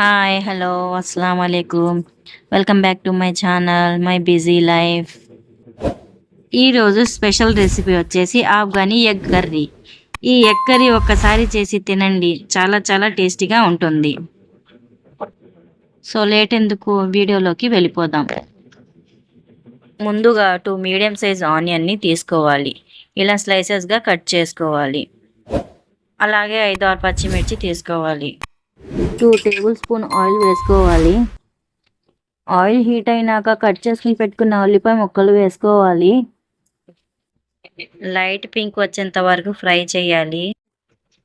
Hi hello అస్సలం వాలేకుమ్ welcome back to my channel my busy life ఈరోజు special recipe వచ్చేసి Afghani egg curry. ఈ egg curry ఒక్కసారి చేసి తినండి చాలా చాలా టేస్టీగా ఉంటుంది. సో లేట్ ఎందుకు వీడియోలోకి వెళ్ళిపోదాం. ముందుగా టూ మీడియం సైజ్ ఆనియన్ని తీసుకోవాలి. ఇలా స్లైసెస్గా కట్ చేసుకోవాలి. అలాగే ఐదు ఆరు పచ్చిమిర్చి తీసుకోవాలి. టూ టేబుల్ స్పూన్ ఆయిల్ వేసుకోవాలి. ఆయిల్ హీట్ అయినాక కట్ చేసుకుని పెట్టుకున్న ఉల్లిపాయ ముక్కలు వేసుకోవాలి. లైట్ పింక్ వచ్చేంత వరకు ఫ్రై చేయాలి.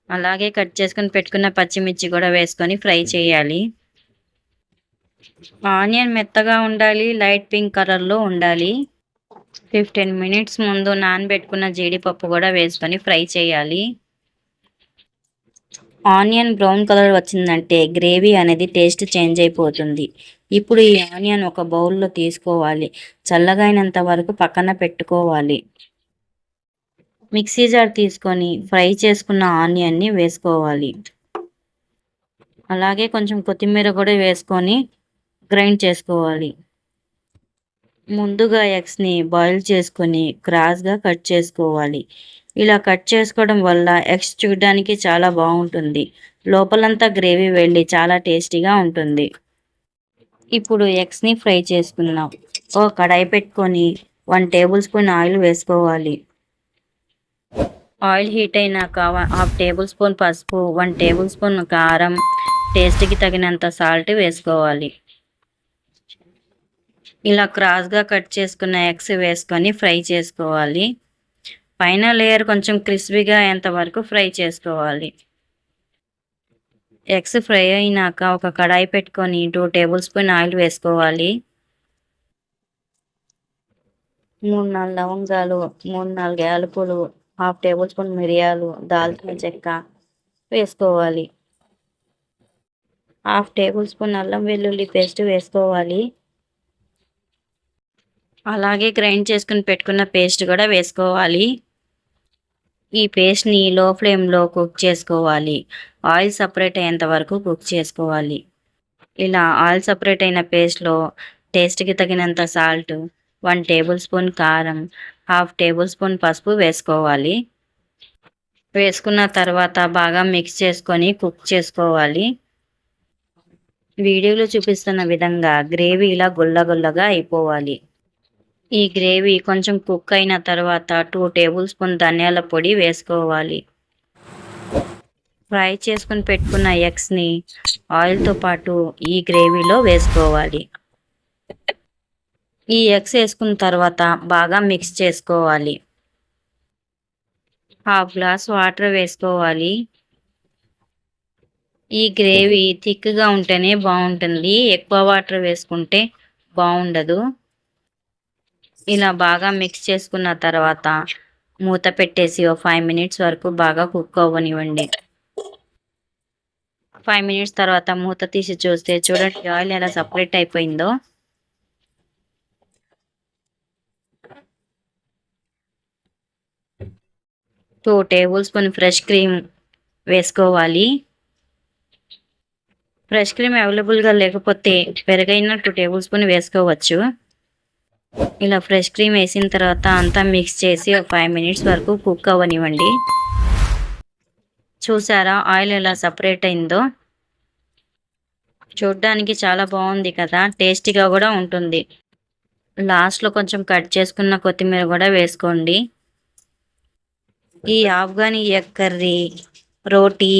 అలాగే కట్ చేసుకుని పెట్టుకున్న పచ్చిమిర్చి కూడా వేసుకొని ఫ్రై చేయాలి. ఆనియన్ మెత్తగా ఉండాలి లైట్ పింక్ కలర్లో ఉండాలి. ఫిఫ్టీన్ మినిట్స్ ముందు నానబెట్టుకున్న జీడిపప్పు కూడా వేసుకొని ఫ్రై చేయాలి. ఆనియన్ బ్రౌన్ కలర్ వచ్చిందంటే గ్రేవీ అనేది టేస్ట్ చేంజ్ అయిపోతుంది. ఇప్పుడు ఈ ఆనియన్ ఒక బౌల్లో తీసుకోవాలి. చల్లగా అయినంత వరకు పక్కన పెట్టుకోవాలి. మిక్సీ జార్ తీసుకొని ఫ్రై చేసుకున్న ఆనియన్ని వేసుకోవాలి. అలాగే కొంచెం కొత్తిమీర కూడా వేసుకొని గ్రైండ్ చేసుకోవాలి. ముందుగా ఎగ్స్ని బాయిల్ చేసుకొని క్రాస్గా కట్ చేసుకోవాలి. ఇలా కట్ చేసుకోవడం వల్ల ఎగ్స్ చూడడానికి చాలా బాగుంటుంది. లోపలంతా గ్రేవీ వెళ్ళి చాలా టేస్టీగా ఉంటుంది. ఇప్పుడు ఎగ్స్ని ఫ్రై చేసుకుందాం. ఓ కడాయి పెట్టుకొని వన్ టేబుల్ స్పూన్ ఆయిల్ వేసుకోవాలి. ఆయిల్ హీట్ అయినాక హాఫ్ టేబుల్ స్పూన్ పసుపు వన్ టేబుల్ స్పూన్ కారం టేస్ట్కి తగినంత సాల్ట్ వేసుకోవాలి. ఇలా క్రాస్గా కట్ చేసుకున్న ఎగ్స్ వేసుకొని ఫ్రై చేసుకోవాలి. పైన లేయర్ కొంచెం క్రిస్పీగా అయ్యేంత వరకు ఫ్రై చేసుకోవాలి. ఎగ్స్ ఫ్రై అయినాక ఒక కడాయి పెట్టుకొని టూ టేబుల్ స్పూన్ ఆయిల్ వేసుకోవాలి. మూడు నాలుగు లవంగాలు మూడు నాలుగు యాలకులు హాఫ్ టేబుల్ స్పూన్ మిరియాలు దాల్చిన చెక్క వేసుకోవాలి. హాఫ్ టేబుల్ స్పూన్ అల్లం వెల్లుల్లి పేస్ట్ వేసుకోవాలి. అలాగే గ్రైండ్ చేసుకుని పెట్టుకున్న పేస్ట్ కూడా వేసుకోవాలి. ఈ పేస్ట్ని లో ఫ్లేమ్లో కుక్ చేసుకోవాలి. ఆయిల్ సపరేట్ అయ్యేంత వరకు కుక్ చేసుకోవాలి. ఇలా ఆయిల్ సపరేట్ అయిన పేస్ట్లో టేస్ట్కి తగినంత సాల్ట్ వన్ టేబుల్ స్పూన్ కారం హాఫ్ టేబుల్ స్పూన్ పసుపు వేసుకోవాలి. వేసుకున్న తర్వాత బాగా మిక్స్ చేసుకొని కుక్ చేసుకోవాలి. వీడియోలో చూపిస్తున్న విధంగా గ్రేవీ ఇలా గుల్లగుల్లగా అయిపోవాలి. ఈ గ్రేవీ కొంచెం కుక్ అయిన తర్వాత టూ టేబుల్ స్పూన్ ధనియాల పొడి వేసుకోవాలి. ఫ్రై చేసుకుని పెట్టుకున్న ఎగ్స్ని ఆయిల్తో పాటు ఈ గ్రేవీలో వేసుకోవాలి. ఈ ఎగ్స్ వేసుకున్న తర్వాత బాగా మిక్స్ చేసుకోవాలి. హాఫ్ గ్లాస్ వాటర్ వేసుకోవాలి. ఈ గ్రేవీ థిక్గా ఉంటేనే బాగుంటుంది. ఎక్కువ వాటర్ వేసుకుంటే బాగుండదు. ఇలా బాగా మిక్స్ చేసుకున్న తర్వాత మూత పెట్టేసి ఒక ఫైవ్ మినిట్స్ వరకు బాగా కుక్ అవ్వనివ్వండి. ఫైవ్ మినిట్స్ తర్వాత మూత తీసి చూస్తే చూడండి ఆయిల్ ఎలా సపరేట్ అయిపోయిందో. Two tablespoon fresh cream వేసుకోవాలి ఫ్రెష్ క్రీమ్ అవైలబుల్గా లేకపోతే పెరుగైన టూ టేబుల్ స్పూన్ వేసుకోవచ్చు. ఇలా ఫ్రెష్ క్రీమ్ వేసిన తర్వాత అంతా మిక్స్ చేసి ఒక ఫైవ్ మినిట్స్ వరకు కుక్ అవ్వనివ్వండి. చూసారా ఆయిల్ ఎలా సపరేట్ అయిందో? చూడ్డానికి చాలా బాగుంది కదా టేస్టీగా కూడా ఉంటుంది. లాస్ట్లో కొంచెం కట్ చేసుకున్న కొత్తిమీర కూడా వేసుకోండి. ఈ ఆఫ్ఘనీ ఎగ్ కర్రీ రోటీ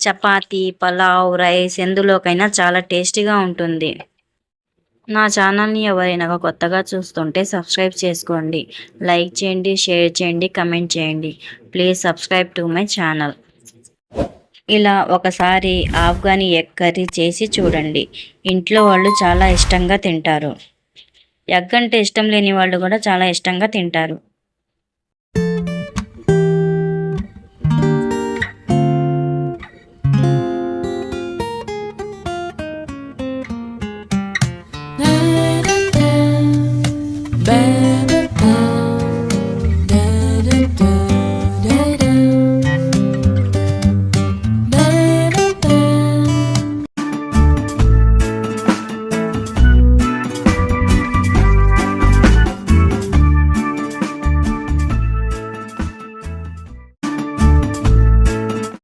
చపాతీ పలావ్ రైస్ ఎందులోకైనా చాలా టేస్టీగా ఉంటుంది. నా ఛానల్ని ఎవరైనా కొత్తగా చూస్తుంటే సబ్స్క్రైబ్ చేసుకోండి. లైక్ చేయండి షేర్ చేయండి కమెంట్ చేయండి. Please subscribe to my channel. ఇలా ఒకసారి ఆఫ్ఘనీ ఎగ్ కర్రీ చేసి చూడండి. ఇంట్లో వాళ్ళు చాలా ఇష్టంగా తింటారు. ఎగ్ అంటే ఇష్టం లేని వాళ్ళు కూడా చాలా ఇష్టంగా తింటారు.